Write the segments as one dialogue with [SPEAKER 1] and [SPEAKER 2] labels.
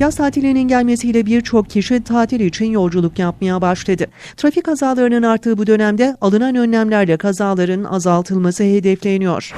[SPEAKER 1] Yaz tatilinin gelmesiyle birçok kişi tatil için yolculuk yapmaya başladı. Trafik kazalarının arttığı bu dönemde alınan önlemlerle kazaların azaltılması hedefleniyor.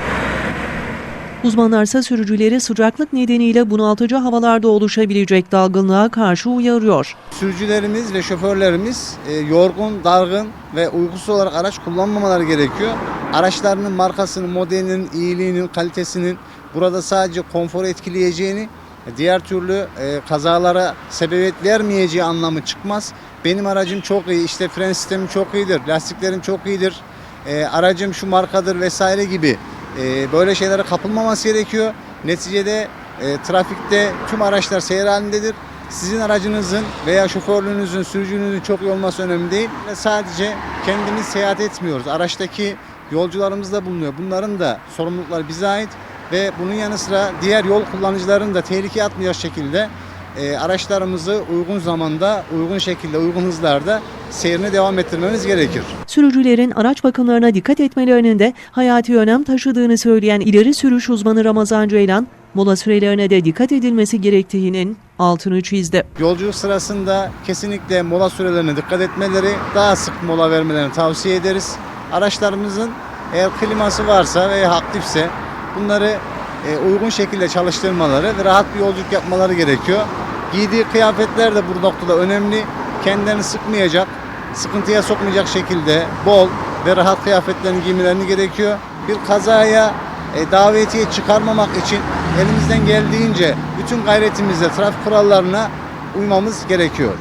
[SPEAKER 1] Uzmanlarsa sürücüleri sıcaklık nedeniyle bunaltıcı havalarda oluşabilecek dalgınlığa karşı uyarıyor.
[SPEAKER 2] Sürücülerimiz ve şoförlerimiz e, yorgun, dargın ve uykusuz olarak araç kullanmamaları gerekiyor. Araçlarının markasının, modelinin, iyiliğinin, kalitesinin burada sadece konforu etkileyeceğini, diğer türlü e, kazalara sebebiyet vermeyeceği anlamı çıkmaz. Benim aracım çok iyi, işte fren sistemi çok iyidir, lastiklerim çok iyidir, e, aracım şu markadır vesaire gibi e, böyle şeylere kapılmaması gerekiyor. Neticede e, trafikte tüm araçlar seyir halindedir. Sizin aracınızın veya şoförlüğünüzün, sürücünüzün çok iyi olması önemli değil. Sadece kendimiz seyahat etmiyoruz. Araçtaki yolcularımız da bulunuyor. Bunların da sorumlulukları bize ait ve bunun yanı sıra diğer yol kullanıcılarının da tehlikeye atmayacak şekilde e, araçlarımızı uygun zamanda, uygun şekilde, uygun hızlarda seyrine devam ettirmemiz gerekir.
[SPEAKER 1] Sürücülerin araç bakımlarına dikkat etmelerinin de hayati önem taşıdığını söyleyen ileri sürüş uzmanı Ramazan Ceylan, mola sürelerine de dikkat edilmesi gerektiğinin altını çizdi.
[SPEAKER 2] Yolculuk sırasında kesinlikle mola sürelerine dikkat etmeleri, daha sık mola vermelerini tavsiye ederiz. Araçlarımızın eğer kliması varsa veya aktifse bunları e, uygun şekilde çalıştırmaları ve rahat bir yolculuk yapmaları gerekiyor. Giydiği kıyafetler de bu noktada önemli. Kendilerini sıkmayacak, sıkıntıya sokmayacak şekilde bol ve rahat kıyafetlerini giymelerini gerekiyor. Bir kazaya e, davetiye çıkarmamak için elimizden geldiğince bütün gayretimizle trafik kurallarına uymamız gerekiyor.